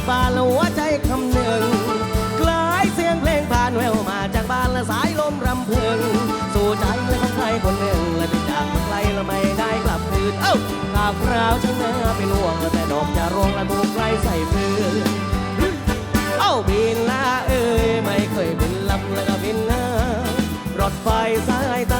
ละบานละหัวใจคำหนึ่งคล้ายเสียงเพลงผ่านแววมาจากบ้านและสายลมรำพึง สู่ใจและของใครคนหนึ่ง และไปจากเมือไกลและไม่ได้กลับคืนเอ้าข่าวคราวช่างน่าเป็นห่วงและแต่ดอกจะรวงและถูกใครใส่ฟืนเอ้าบินลาเอ้ยไม่เคยบินลำแล้วก็บินน้ารถไฟสายตา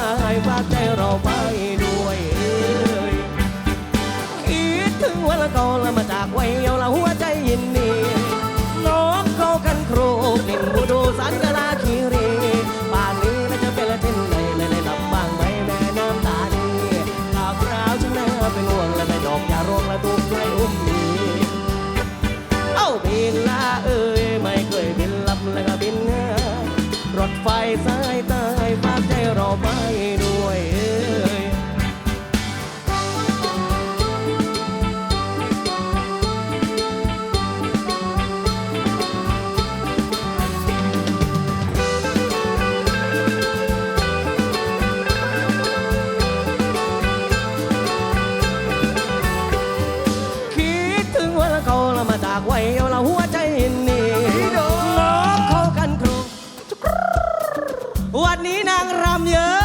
วันนี้นางรำเยอะ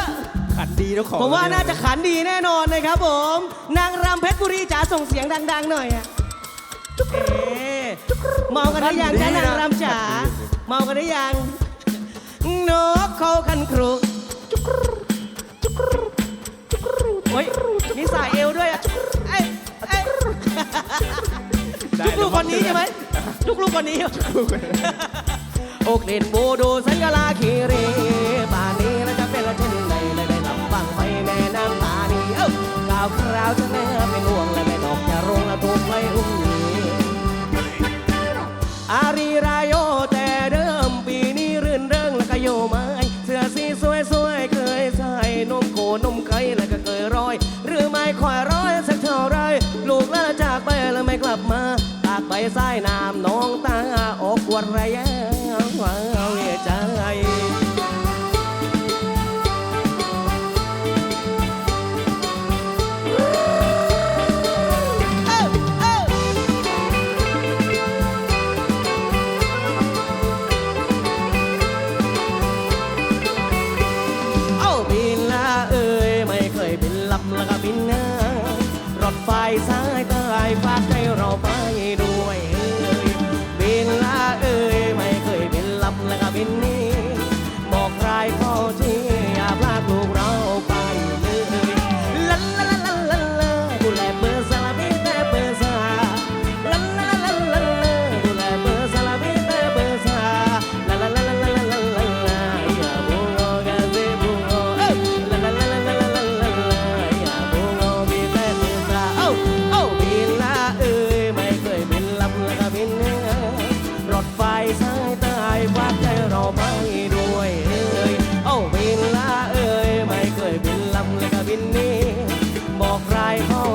ขันดีแล้วของผมว่าน่าจะขันดีแน่นอนนะครับผม นางรำเพชรบุรีจ๋าส่งเสียงดัง ๆ หน่อยอะเอ๊ะเมากันได้ยังจ๊ะนางรำจ๋าเมากันได้ยังนกเขากันครูโอ้ยมีสายเอวด้วยอะเอ้ยเอ้ยจุกลูกคนนี้ใช่ไหมจุกลูกคนนี้ โอกเล่นโบโดสัญลาคีรีป่านนี้แล้วจะเป็นละเช่นใดเลยได้ลำบังไปแม่น้ำตานีเอ้าข่าวคราวจะแน่เป็นห่วงและแม่ดอกจะรงและถูกไฟอุ้มหนีอารีรายโยแต่เดิมปีนี้รื่นเริงและก็โยไม้เสื้อสีสวยสวยเคยใส่นมโกนมไก่แล้วก็เคยร้อย หรือไม่คอยร้อยสักเท่าไร ลูกแล้วจากไปแล้วไม่กลับมาตากไปสายน้ำ ฝากใจเราไปด้ I home.